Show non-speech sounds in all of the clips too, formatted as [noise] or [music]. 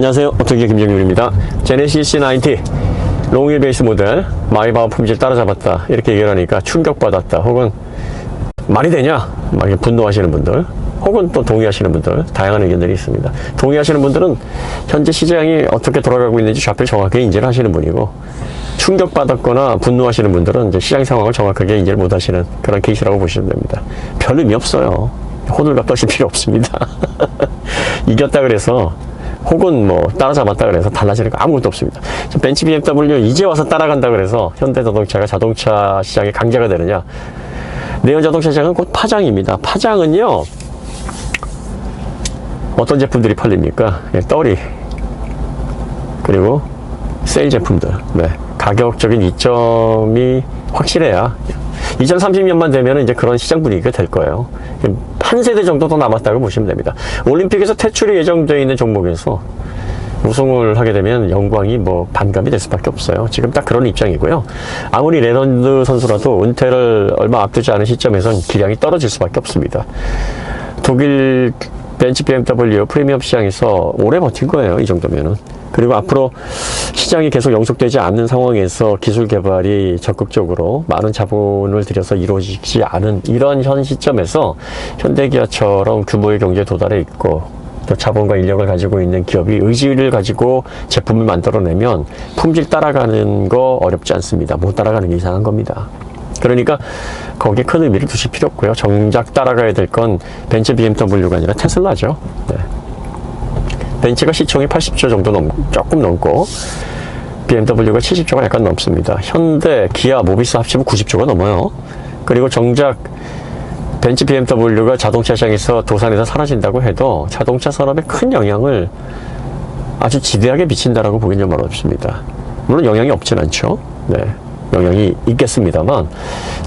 안녕하세요. 어떻게 김정윤입니다. 제네시스 90 롱휠 베이스 모델 마이바우 품질 따라잡았다 이렇게 얘기를 하니까 충격받았다 혹은 말이 되냐 막 분노하시는 분들 혹은 또 동의하시는 분들 다양한 의견들이 있습니다. 동의하시는 분들은 현재 시장이 어떻게 돌아가고 있는지 좌표를 정확하게 인지를 하시는 분이고 충격받았거나 분노하시는 분들은 이제 시장 상황을 정확하게 인지를 못하시는 그런 케이스라고 보시면 됩니다. 별 의미 없어요. 호들갑 떠실 필요 없습니다. [laughs] 이겼다 그래서 혹은 뭐 따라잡았다 그래서 달라지는 거 아무것도 없습니다. 저 벤치 BMW 이제 와서 따라간다 그래서 현대자동차가 자동차 시장의 강자가 되느냐? 내연 자동차 시장은 곧 파장입니다. 파장은요 어떤 제품들이 팔립니까? 예, 떨이 그리고 세일 제품들. 네. 가격적인 이점이 확실해야 2030년만 되면 이제 그런 시장 분위기가 될 거예요. 한 세대 정도 더 남았다고 보시면 됩니다. 올림픽에서 퇴출이 예정되어 있는 종목에서 우승을 하게 되면 영광이 뭐 반감이 될 수밖에 없어요. 지금 딱 그런 입장이고요. 아무리 레넌드 선수라도 은퇴를 얼마 앞두지 않은 시점에선 기량이 떨어질 수밖에 없습니다. 독일 벤치 BMW 프리미엄 시장에서 오래 버틴 거예요. 이 정도면은. 그리고 앞으로 시장이 계속 영속되지 않는 상황에서 기술 개발이 적극적으로 많은 자본을 들여서 이루어지지 않은 이런 현 시점에서 현대기아처럼 규모의 경제에 도달해 있고 또 자본과 인력을 가지고 있는 기업이 의지를 가지고 제품을 만들어내면 품질 따라가는 거 어렵지 않습니다. 못 따라가는 게 이상한 겁니다. 그러니까 거기에 큰 의미를 두실 필요 없고요. 정작 따라가야 될 건 벤츠 BMW가 아니라 테슬라죠. 네. 벤츠가 시총이 80조 정도 넘, 조금 넘고, BMW가 70조가 약간 넘습니다. 현대, 기아, 모비스 합치면 90조가 넘어요. 그리고 정작 벤츠 BMW가 자동차 시장에서 도산에서 사라진다고 해도 자동차 산업에 큰 영향을 아주 지대하게 미친다라고 보기는 좀 어렵습니다. 물론 영향이 없진 않죠. 네. 영향이 있겠습니다만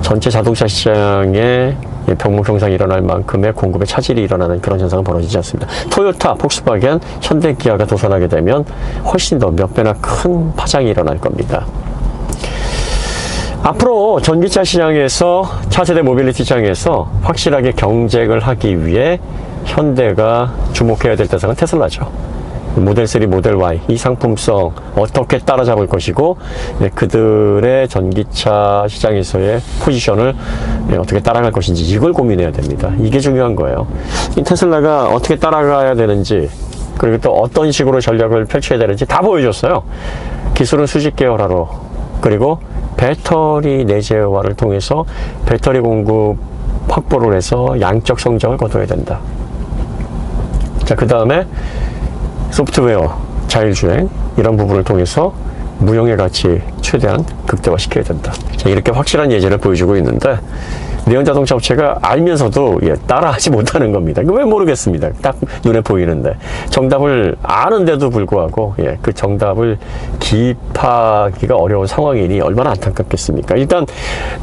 전체 자동차 시장에 병목 현상이 일어날 만큼의 공급에 차질이 일어나는 그런 현상은 벌어지지 않습니다. 토요타, 폭스바겐, 현대, 기아가 도산하게 되면 훨씬 더 몇 배나 큰 파장이 일어날 겁니다. 앞으로 전기차 시장에서 차세대 모빌리티 시장에서 확실하게 경쟁을 하기 위해 현대가 주목해야 될 대상은 테슬라죠. 모델 3, 모델 Y 이 상품성 어떻게 따라잡을 것이고 네, 그들의 전기차 시장에서의 포지션을 네, 어떻게 따라갈 것인지 이걸 고민해야 됩니다. 이게 중요한 거예요. 이 테슬라가 어떻게 따라가야 되는지 그리고 또 어떤 식으로 전략을 펼쳐야 되는지 다 보여줬어요. 기술은 수직 계열화로 그리고 배터리 내재화를 통해서 배터리 공급 확보를 해서 양적 성장을 거둬야 된다. 자, 그 다음에 소프트웨어, 자율주행 이런 부분을 통해서 무형의 가치 최대한 극대화시켜야 된다. 자, 이렇게 확실한 예제를 보여주고 있는데 내연 자동차 업체가 알면서도 예, 따라하지 못하는 겁니다. 왜 모르겠습니다. 딱 눈에 보이는데 정답을 아는데도 불구하고 예, 그 정답을 기입하기가 어려운 상황이니 얼마나 안타깝겠습니까? 일단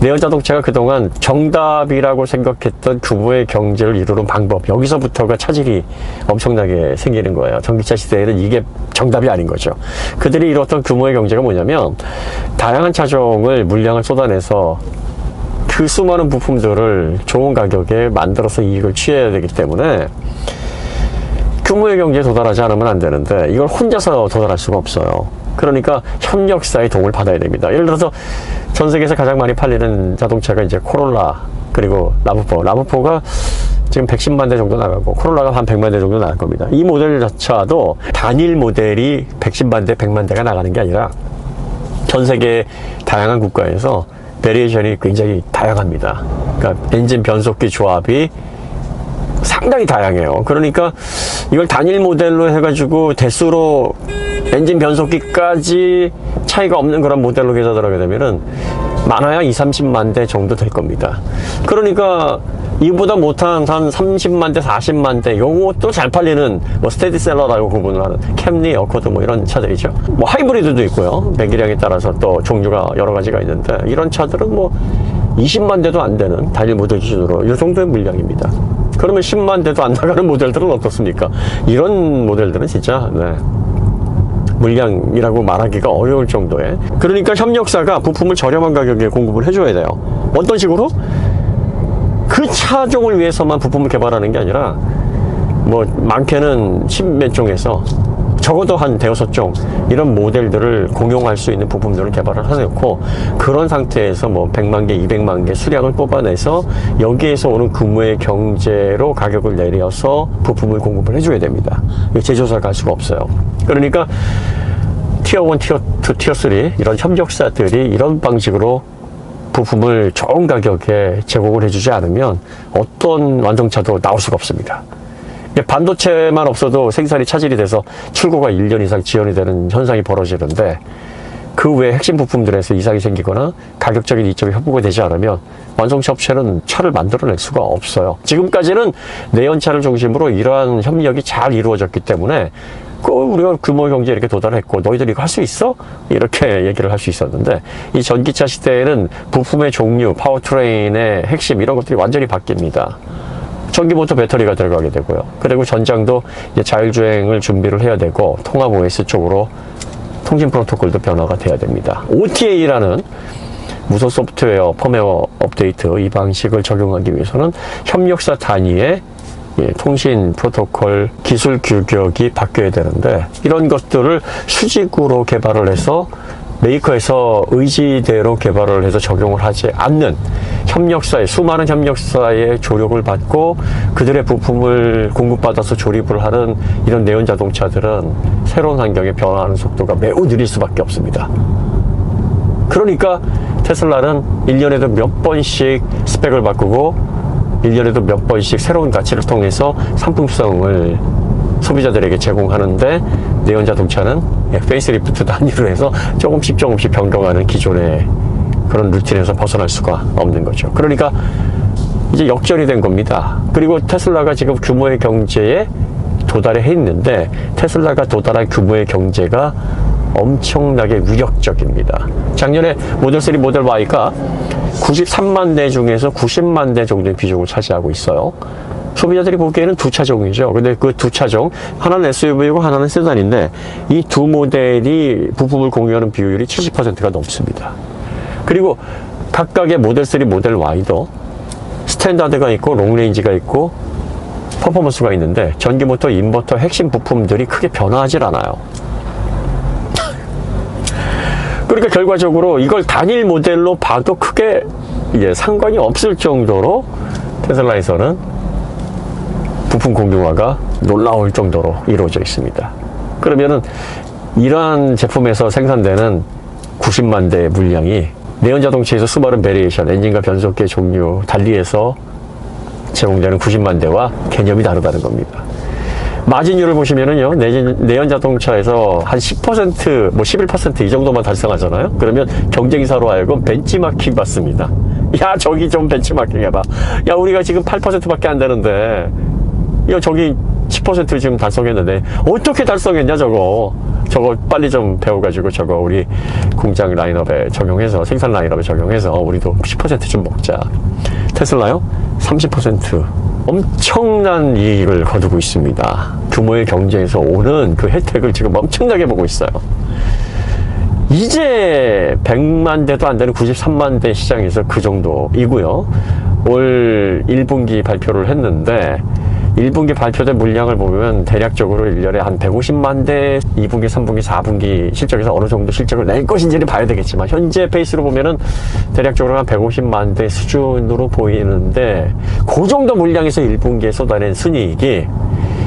내연 자동차가 그동안 정답이라고 생각했던 규모의 경제를 이루는 방법 여기서부터가 차질이 엄청나게 생기는 거예요. 전기차 시대에는 이게 정답이 아닌 거죠. 그들이 이뤘던 규모의 경제가 뭐냐면 다양한 차종을 물량을 쏟아내서 그 수많은 부품들을 좋은 가격에 만들어서 이익을 취해야 되기 때문에 규모의 경제에 도달하지 않으면 안 되는데 이걸 혼자서 도달할 수가 없어요. 그러니까 협력사의 도움을 받아야 됩니다. 예를 들어서 전 세계에서 가장 많이 팔리는 자동차가 이제 코롤라 그리고 라브포. 라브포가 지금 110만 대 정도 나가고 코롤라가 한 100만 대 정도 나갈 겁니다. 이 모델 자차도 단일 모델이 110만 대, 100만 대가 나가는 게 아니라 전 세계 다양한 국가에서 베리에이션이 굉장히 다양합니다. 그러니까 엔진 변속기 조합이 상당히 다양해요. 그러니까 이걸 단일 모델로 해가지고 대수로 엔진 변속기까지 차이가 없는 그런 모델로 개조하게 되면은 많아야 2, 30만 대 정도 될 겁니다. 그러니까 이보다 못한 한 30만 대, 40만 대, 요것도 잘 팔리는 뭐 스테디셀러라고 구분을 하는 캠리, 어코드 뭐 이런 차들이죠. 뭐 하이브리드도 있고요. 배기량에 따라서 또 종류가 여러 가지가 있는데 이런 차들은 뭐 20만 대도 안 되는 단일 모델 기준으로 이 정도의 물량입니다. 그러면 10만 대도 안 나가는 모델들은 어떻습니까? 이런 모델들은 진짜 네. 물량이라고 말하기가 어려울 정도의 그러니까 협력사가 부품을 저렴한 가격에 공급을 해줘야 돼요. 어떤 식으로? 그 차종을 위해서만 부품을 개발하는 게 아니라 뭐 많게는 십몇 종에서 적어도 한 대여섯 종 이런 모델들을 공용할 수 있는 부품들을 개발을 해놓고 그런 상태에서 뭐 100만 개, 200만 개 수량을 뽑아내서 여기에서 오는 근무의 경제로 가격을 내려서 부품을 공급을 해줘야 됩니다. 제조사가 할 수가 없어요. 그러니까 티어 1, 티어 2, 티어 3 이런 협력사들이 이런 방식으로 부품을 좋은 가격에 제공을 해주지 않으면 어떤 완성차도 나올 수가 없습니다. 반도체만 없어도 생산이 차질이 돼서 출고가 1년 이상 지연이 되는 현상이 벌어지는데 그 외 핵심 부품들에서 이상이 생기거나 가격적인 이점이 협부가 되지 않으면 완성차 업체는 차를 만들어낼 수가 없어요. 지금까지는 내연차를 중심으로 이러한 협력이 잘 이루어졌기 때문에 그 우리가 규모 경제 이렇게 도달했고 너희들 이거 할 수 있어? 이렇게 [laughs] 얘기를 할 수 있었는데 이 전기차 시대에는 부품의 종류, 파워트레인의 핵심 이런 것들이 완전히 바뀝니다. 전기모터 배터리가 들어가게 되고요. 그리고 전장도 자율주행을 준비를 해야 되고 통합 OS 쪽으로 통신 프로토콜도 변화가 돼야 됩니다. OTA라는 무선 소프트웨어 펌웨어 업데이트 이 방식을 적용하기 위해서는 협력사 단위의 예, 통신 프로토콜 기술 규격이 바뀌어야 되는데 이런 것들을 수직으로 개발을 해서 메이커에서 의지대로 개발을 해서 적용을 하지 않는 협력사의 수많은 협력사의 조력을 받고 그들의 부품을 공급받아서 조립을 하는 이런 내연 자동차들은 새로운 환경에 변화하는 속도가 매우 느릴 수밖에 없습니다. 그러니까 테슬라는 1년에도 몇 번씩 스펙을 바꾸고 1년에도 몇 번씩 새로운 가치를 통해서 상품성을 소비자들에게 제공하는데 내연 자 동차는 예, 페이스리프트 단위로 해서 조금씩 조금씩 변경하는 기존의 그런 루틴에서 벗어날 수가 없는 거죠. 그러니까 이제 역전이 된 겁니다. 그리고 테슬라가 지금 규모의 경제에 도달해 있는데 테슬라가 도달한 규모의 경제가 엄청나게 위력적입니다. 작년에 모델 3, 모델 Y가 93만 대 중에서 90만 대 정도의 비중을 차지하고 있어요. 소비자들이 보기에는 두 차종이죠. 근데 그 두 차종, 하나는 SUV이고 하나는 세단인데 이 두 모델이 부품을 공유하는 비율이 70%가 넘습니다. 그리고 각각의 모델 3, 모델 Y도 스탠다드가 있고 롱레인지가 있고 퍼포먼스가 있는데 전기 모터, 인버터 핵심 부품들이 크게 변화하질 않아요. 그러니까 결과적으로 이걸 단일 모델로 봐도 크게 예, 상관이 없을 정도로 테슬라에서는 부품 공유화가 놀라울 정도로 이루어져 있습니다. 그러면은 이러한 제품에서 생산되는 90만 대의 물량이 내연 자동차에서 수많은 베리에이션, 엔진과 변속기 종류 달리해서 제공되는 90만 대와 개념이 다르다는 겁니다. 마진율을 보시면은요, 내연, 자동차에서 한 10%, 뭐 11%이 정도만 달성하잖아요? 그러면 경쟁사로 하여금 벤치마킹 받습니다. 야, 저기 좀 벤치마킹 해봐. 야, 우리가 지금 8%밖에 안 되는데, 야, 저기 10% 지금 달성했는데, 어떻게 달성했냐, 저거. 저거 빨리 좀 배워가지고 저거 우리 공장 라인업에 적용해서, 생산 라인업에 적용해서 우리도 10%좀 먹자. 테슬라요? 30% 엄청난 이익을 거두고 있습니다. 규모의 경제에서 오는 그 혜택을 지금 엄청나게 보고 있어요. 이제 100만 대도 안 되는 93만 대 시장에서 그 정도이고요. 올 1분기 발표를 했는데 1분기 발표된 물량을 보면 대략적으로 1년에 한 150만 대 2분기, 3분기, 4분기 실적에서 어느 정도 실적을 낼 것인지를 봐야 되겠지만 현재 페이스로 보면은 대략적으로 한 150만 대 수준으로 보이는데 그 정도 물량에서 1분기에 쏟아낸 순이익이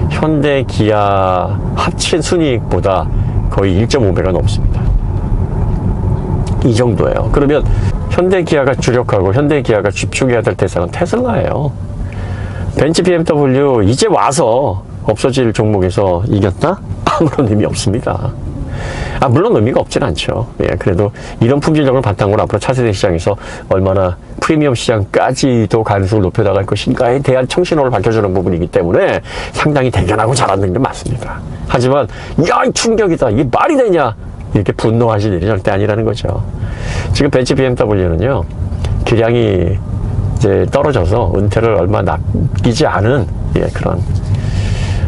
현대, 기아 합친 순이익보다 거의 1.5배가 넘습니다. 이 정도예요. 그러면 현대 기아가 주력하고 현대 기아가 집중해야 될 대상은 테슬라예요. 벤츠 BMW 이제 와서 없어질 종목에서 이겼다? [laughs] 아무런 의미 없습니다. 아, 물론 의미가 없진 않죠. 예, 그래도 이런 품질력을 바탕으로 앞으로 차세대 시장에서 얼마나 프리미엄 시장까지도 가능성을 높여나갈 것인가에 대한 청신호를 밝혀주는 부분이기 때문에 상당히 대견하고 잘하는 게 맞습니다. 하지만, 야, 이 충격이다. 이게 말이 되냐? 이렇게 분노하실 일이 절대 아니라는 거죠. 지금 벤츠 BMW는요, 기량이 이제 떨어져서 은퇴를 얼마 남기지 않은 예, 그런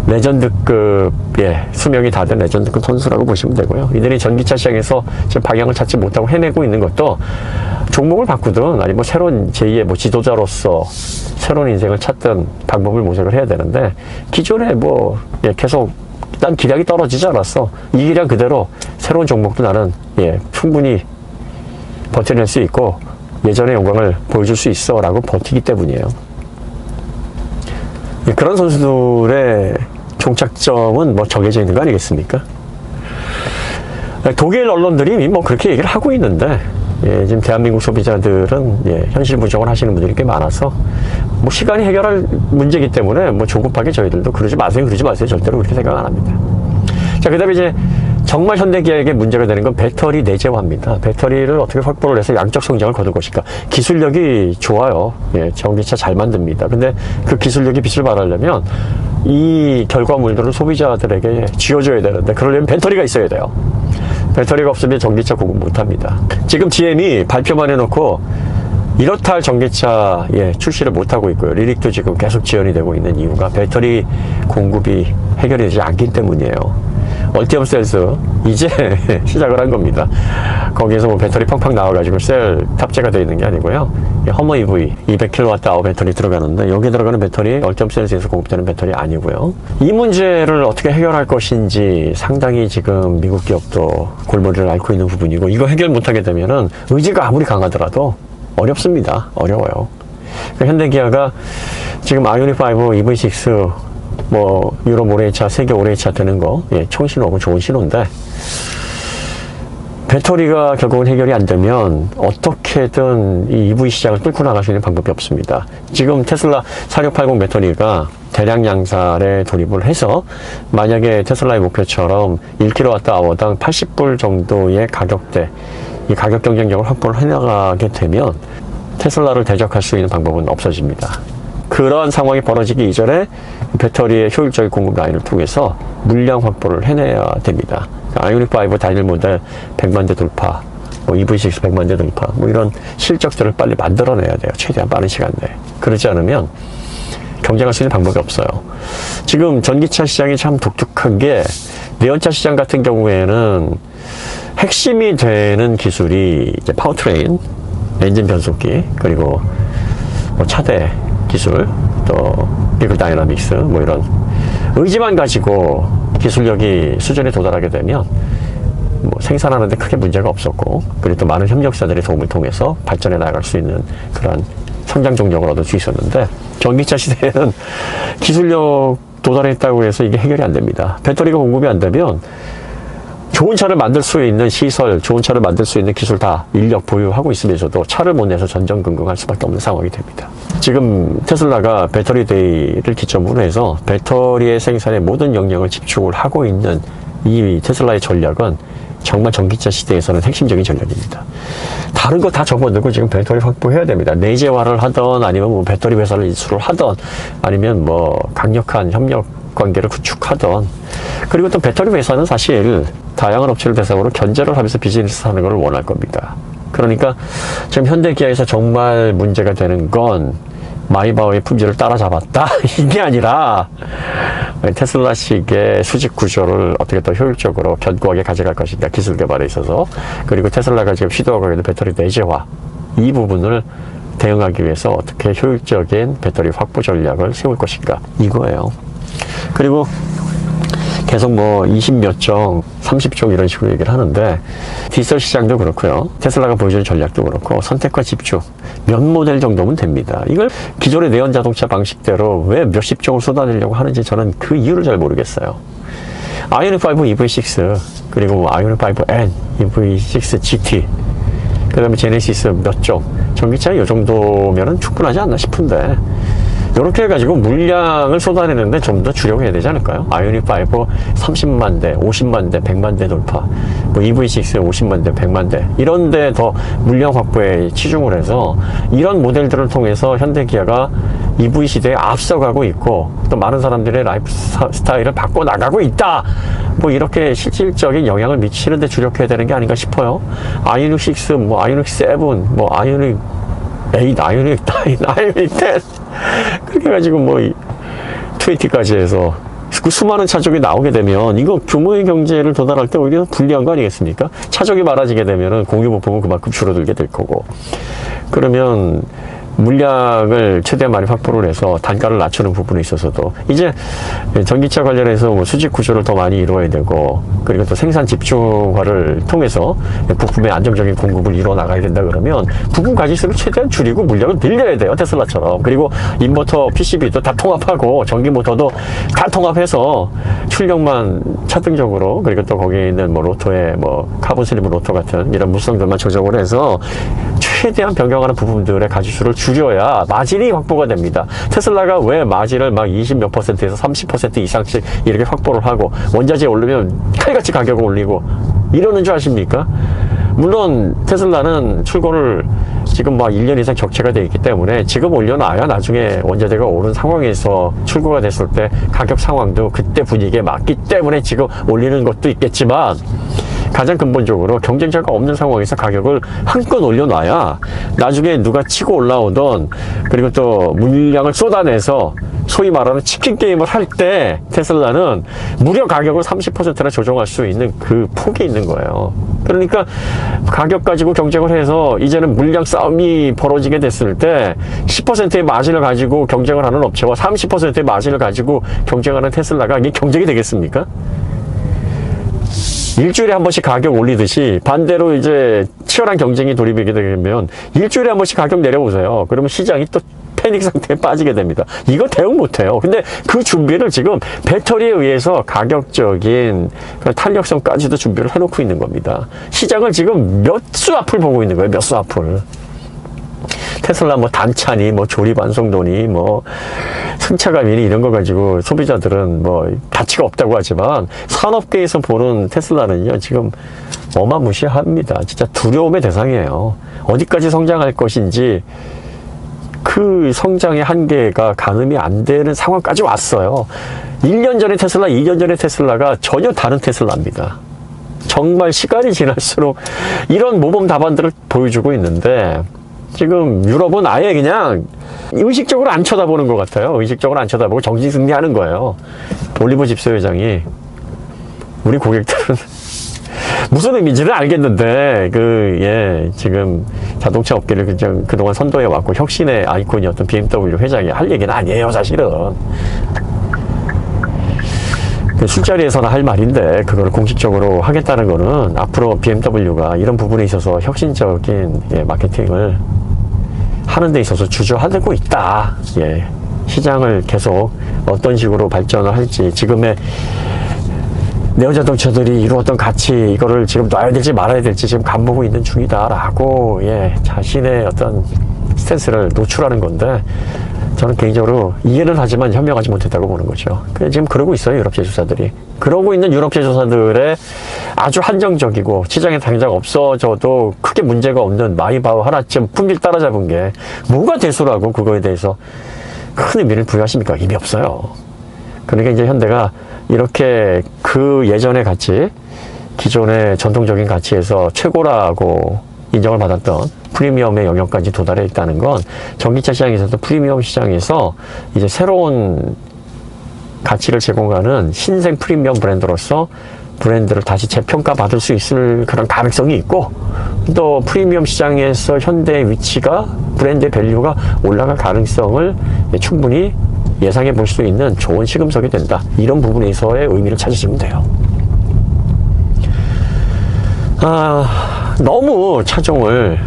레전드급의 수명이 다 된 레전드급 선수라고 보시면 되고요. 이들이 전기차 시장에서 지금 방향을 찾지 못하고 헤매고 있는 것도 종목을 바꾸든 아니 뭐 새로운 제2의 뭐 지도자로서 새로운 인생을 찾든 방법을 모색을 해야 되는데 기존에 뭐 예, 계속 난 기량이 떨어지지 않았어. 이 기량 그대로 새로운 종목도 나는 예, 충분히 버텨낼 수 있고 예전의 영광을 보여줄 수 있어 라고 버티기 때문이에요. 예, 그런 선수들의 종착점은 뭐 정해져 있는 거 아니겠습니까? 독일 언론들이 뭐 그렇게 얘기를 하고 있는데 예, 지금 대한민국 소비자들은 예, 현실 부정을 하시는 분들이 꽤 많아서 뭐 시간이 해결할 문제이기 때문에 뭐 조급하게 저희들도 그러지 마세요 그러지 마세요 절대로 그렇게 생각 안 합니다. 자 그 다음에 이제 정말 현대기아에게 문제가 되는 건 배터리 내재화입니다. 배터리를 어떻게 확보를 해서 양적 성장을 거둘 것인가. 기술력이 좋아요. 예, 전기차 잘 만듭니다. 근데 그 기술력이 빛을 발하려면 이 결과물들을 소비자들에게 쥐어줘야 되는데 그러려면 배터리가 있어야 돼요. 배터리가 없으면 전기차 공급 못 합니다. 지금 GM이 발표만 해놓고 이렇다 할 전기차 예, 출시를 못하고 있고요. 리릭도 지금 계속 지연이 되고 있는 이유가 배터리 공급이 해결이 되지 않기 때문이에요. 얼티엄 셀스 이제 [laughs] 시작을 한 겁니다. 거기에서 뭐 배터리 팡팡 나와가지고 셀 탑재가 되어 있는 게 아니고요. 이 허머 EV 200kWh 배터리 들어가는데 여기 들어가는 배터리 얼티엄 셀스에서 공급되는 배터리 아니고요. 이 문제를 어떻게 해결할 것인지 상당히 지금 미국 기업도 골머리를 앓고 있는 부분이고 이거 해결 못하게 되면은 의지가 아무리 강하더라도 어렵습니다. 어려워요. 그러니까 현대기아가 지금 아이오닉 5, EV6 뭐 유럽 올해의 차, 세계 올해의 차 되는 거 예, 총신호고 좋은 신호인데 배터리가 결국은 해결이 안 되면 어떻게든 이 EV 시장을 뚫고 나갈 수 있는 방법이 없습니다. 지금 테슬라 4680 배터리가 대량 양산에 돌입을 해서 만약에 테슬라의 목표처럼 1kWh당 80불 정도의 가격대 이 가격 경쟁력을 확보를 해나가게 되면 테슬라를 대적할 수 있는 방법은 없어집니다. 그러한 상황이 벌어지기 이전에 배터리의 효율적인 공급 라인을 통해서 물량 확보를 해내야 됩니다. 아이오닉 5 단일 모델 100만 대 돌파, 뭐 EV6 100만 대 돌파, 뭐 이런 실적들을 빨리 만들어내야 돼요. 최대한 빠른 시간 내에. 그러지 않으면 경쟁할 수 있는 방법이 없어요. 지금 전기차 시장이 참 독특한 게 내연차 시장 같은 경우에는 핵심이 되는 기술이 이제 파워트레인, 엔진 변속기, 그리고 뭐 차대 기술, 또 리클 다이나믹스 뭐 이런 의지만 가지고 기술력이 수준에 도달하게 되면 뭐 생산하는데 크게 문제가 없었고 그리고 또 많은 협력사들의 도움을 통해서 발전해 나갈 수 있는 그런 성장 동력을 얻을 수 있었는데 전기차 시대에는 기술력 도달했다고 해서 이게 해결이 안 됩니다. 배터리가 공급이 안 되면 좋은 차를 만들 수 있는 시설, 좋은 차를 만들 수 있는 기술 다 인력 보유하고 있으면서도 차를 못 내서 전전긍긍할 수밖에 없는 상황이 됩니다. 지금 테슬라가 배터리 데이를 기점으로 해서 배터리의 생산에 모든 영역을 집중을 하고 있는 이 테슬라의 전략은 정말 전기차 시대에서는 핵심적인 전략입니다. 다른 거 다 접어들고 지금 배터리 확보해야 됩니다. 내재화를 하던 아니면 뭐 배터리 회사를 인수를 하던 아니면 뭐 강력한 협력 관계를 구축하던 그리고 또 배터리 회사는 사실 다양한 업체를 대상으로 견제를 하면서 비즈니스 하는 걸 원할 겁니다. 그러니까 지금 현대기아에서 정말 문제가 되는 건 마이바오의 품질을 따라잡았다 [laughs] 이게 아니라 테슬라식의 수직 구조를 어떻게 더 효율적으로 견고하게 가져갈 것인가 기술 개발에 있어서 그리고 테슬라가 지금 시도하고 있는 배터리 내재화 이 부분을 대응하기 위해서 어떻게 효율적인 배터리 확보 전략을 세울 것인가 이거예요. 그리고 계속 뭐 20몇 종, 30종 이런 식으로 얘기를 하는데 디지털 시장도 그렇고요. 테슬라가 보여주는 전략도 그렇고 선택과 집중 몇 모델 정도면 됩니다. 이걸 기존의 내연 자동차 방식대로 왜 몇십 종을 쏟아내려고 하는지 저는 그 이유를 잘 모르겠어요. 아이오닉 5 EV6 그리고 뭐 아이오닉 5N EV6 GT 그 다음에 제네시스 몇 종 전기차 이 정도면은 충분하지 않나 싶은데 이렇게 해가지고 물량을 쏟아내는데 좀 더 주려고 해야 되지 않을까요? 아이오닉 5 30만 대, 50만 대, 100만 대 돌파, 뭐 EV6 50만 대, 100만 대 이런 데 더 물량 확보에 치중을 해서 이런 모델들을 통해서 현대기아가 EV 시대에 앞서가고 있고 또 많은 사람들의 라이프 사- 스타일을 바꿔 나가고 있다. 뭐 이렇게 실질적인 영향을 미치는 데 주력해야 되는 게 아닌가 싶어요. 아이오닉 6, 뭐 아이오닉 7, 뭐 아이오닉 8, 아이오닉 9, 아이오닉 10 그렇게 해가지고 뭐 20까지 해서 그 수많은 차종이 나오게 되면 이거 규모의 경제를 도달할 때 오히려 불리한 거 아니겠습니까? 차종이 많아지게 되면은 공유 부품은 그만큼 줄어들게 될 거고 그러면 물량을 최대한 많이 확보를 해서 단가를 낮추는 부분에 있어서도 이제 전기차 관련해서 뭐 수직 구조를 더 많이 이루어야 되고 그리고 또 생산 집중화를 통해서 부품의 안정적인 공급을 이루어 나가야 된다 그러면 부품 가지수를 최대한 줄이고 물량을 늘려야 돼요. 테슬라처럼. 그리고 인버터 PCB도 다 통합하고 전기 모터도 다 통합해서 출력만 차등적으로 그리고 또 거기에 있는 뭐 로터의 뭐 카본 슬리브 로터 같은 이런 무성들만 조정을 해서 최대한 변경하는 부분들의 가지수를 줄여야 마진이 확보가 됩니다. 테슬라가 왜 마진을 막 20 몇 퍼센트에서 30% 이상씩 이렇게 확보를 하고 원자재 오르면 칼같이 가격을 올리고 이러는 줄 아십니까? 물론 테슬라는 출고를 지금 막 1년 이상 격체가 되어 있기 때문에 지금 올려놔야 나중에 원자재가 오른 상황에서 출고가 됐을 때 가격 상황도 그때 분위기에 맞기 때문에 지금 올리는 것도 있겠지만 가장 근본적으로 경쟁자가 없는 상황에서 가격을 한껏 올려놔야 나중에 누가 치고 올라오던 그리고 또 물량을 쏟아내서 소위 말하는 치킨 게임을 할 때 테슬라는 무려 가격을 30%나 조정할 수 있는 그 폭이 있는 거예요. 그러니까 가격 가지고 경쟁을 해서 이제는 물량 싸움이 벌어지게 됐을 때 10%의 마진을 가지고 경쟁을 하는 업체와 30%의 마진을 가지고 경쟁하는 테슬라가 이게 경쟁이 되겠습니까? 일주일에 한 번씩 가격 올리듯이 반대로 이제 치열한 경쟁이 돌입하게 되면 일주일에 한 번씩 가격 내려보세요. 그러면 시장이 또 패닉 상태에 [laughs] 빠지게 됩니다. 이거 대응 못해요. 근데 그 준비를 지금 배터리에 의해서 가격적인 그 탄력성까지도 준비를 해놓고 있는 겁니다. 시장을 지금 몇 수 앞을 보고 있는 거예요. 몇 수 앞을. 테슬라 뭐 단차니 뭐 조립 완성도니 뭐 승차감 이니 이런 거 가지고 소비자들은 뭐 가치가 없다고 하지만 산업계에서 보는 테슬라는요 지금 어마무시합니다. 진짜 두려움의 대상이에요. 어디까지 성장할 것인지 그 성장의 한계가 가늠이 안 되는 상황까지 왔어요. 1년 전에 테슬라, 2년 전에 테슬라가 전혀 다른 테슬라입니다. 정말 시간이 지날수록 이런 모범 답안들을 보여주고 있는데 지금 유럽은 아예 그냥 의식적으로 안 쳐다보는 것 같아요. 의식적으로 안 쳐다보고 정신 승리하는 거예요. 올리버 집사 회장이 우리 고객들은 [laughs] 무슨 의미인지는 알겠는데 그 예 지금 자동차 업계를 그냥 그동안 선도해 왔고 혁신의 아이콘이었던 BMW 회장이 할 얘기는 아니에요 사실은 그 술자리에서나 할 말인데 그걸 공식적으로 하겠다는 거는 앞으로 BMW가 이런 부분에 있어서 혁신적인 예, 마케팅을 하는 데 있어서 주저하고 있다. 예. 시장을 계속 어떤 식으로 발전을 할지 지금의 네오자동차들이 이루었던 가치 이거를 지금 놔야 될지 말아야 될지 지금 간보고 있는 중이다라고 예 자신의 어떤 스탠스를 노출하는 건데 저는 개인적으로 이해는 하지만 현명하지 못했다고 보는 거죠. 지금 그러고 있어요 유럽 제조사들이 그러고 있는 유럽 제조사들의 아주 한정적이고 시장에 당장 없어져도 크게 문제가 없는 마이바우 하나쯤 품질 따라잡은 게 뭐가 대수라고 그거에 대해서 큰 의미를 부여하십니까? 의미 없어요. 그러니까 이제 현대가 이렇게 그 예전의 가치, 기존의 전통적인 가치에서 최고라고 인정을 받았던 프리미엄의 영역까지 도달해 있다는 건 전기차 시장에서도 프리미엄 시장에서 이제 새로운 가치를 제공하는 신생 프리미엄 브랜드로서 브랜드를 다시 재평가 받을 수 있을 그런 가능성이 있고 또 프리미엄 시장에서 현대의 위치가 브랜드의 밸류가 올라갈 가능성을 충분히 예상해 볼 수 있는 좋은 시금석이 된다. 이런 부분에서의 의미를 찾으시면 돼요. 아, 너무 차종을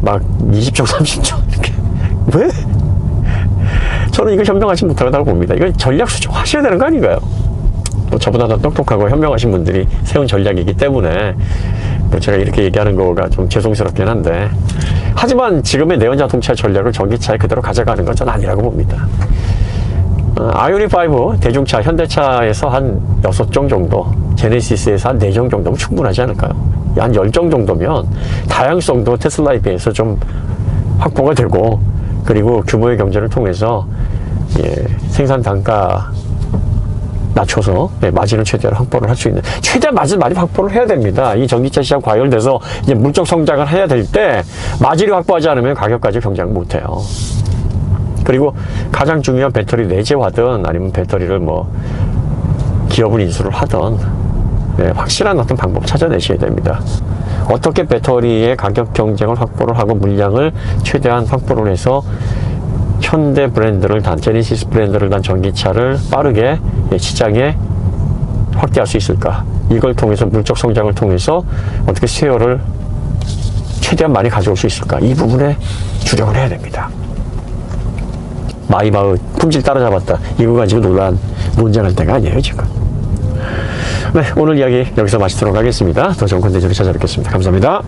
막 20종, 30종 이렇게. 왜? 저는 이걸 현명하지 못하다고 봅니다. 이건 전략 수정하셔야 되는 거 아닌가요? 뭐 저보다 더 똑똑하고 현명하신 분들이 세운 전략이기 때문에 뭐 제가 이렇게 얘기하는 거가 좀 죄송스럽긴 한데 하지만 지금의 내연자동차 전략을 전기차에 그대로 가져가는 건 전 아니라고 봅니다. 어, 아이오닉5 대중차 현대차에서 한 6종 정도 제네시스에서 한 4종 정도면 충분하지 않을까요? 한 10종 정도면 다양성도 테슬라에 비해서 좀 확보가 되고 그리고 규모의 경제를 통해서 예, 생산 단가 낮춰서 네, 마진을 최대한 확보를 할 수 있는 최대한 마진 많이 확보를 해야 됩니다. 이 전기차 시장 과열돼서 이제 물적 성장을 해야 될 때 마진을 확보하지 않으면 가격까지 경쟁 못 해요. 그리고 가장 중요한 배터리 내재화든 아니면 배터리를 뭐 기업을 인수를 하든 네, 확실한 어떤 방법을 찾아내셔야 됩니다. 어떻게 배터리의 가격 경쟁을 확보를 하고 물량을 최대한 확보를 해서 현대 브랜드를 단 제네시스 브랜드를 단 전기차를 빠르게 시장에 확대할 수 있을까? 이걸 통해서 물적 성장을 통해서 어떻게 수요를 최대한 많이 가져올 수 있을까? 이 부분에 주력을 해야 됩니다. 마이바흐 품질 따라잡았다. 이거 가지고 논란, 논쟁할 때가 아니에요, 지금. 네, 오늘 이야기 여기서 마치도록 하겠습니다. 더 좋은 컨텐츠로 찾아뵙겠습니다. 감사합니다.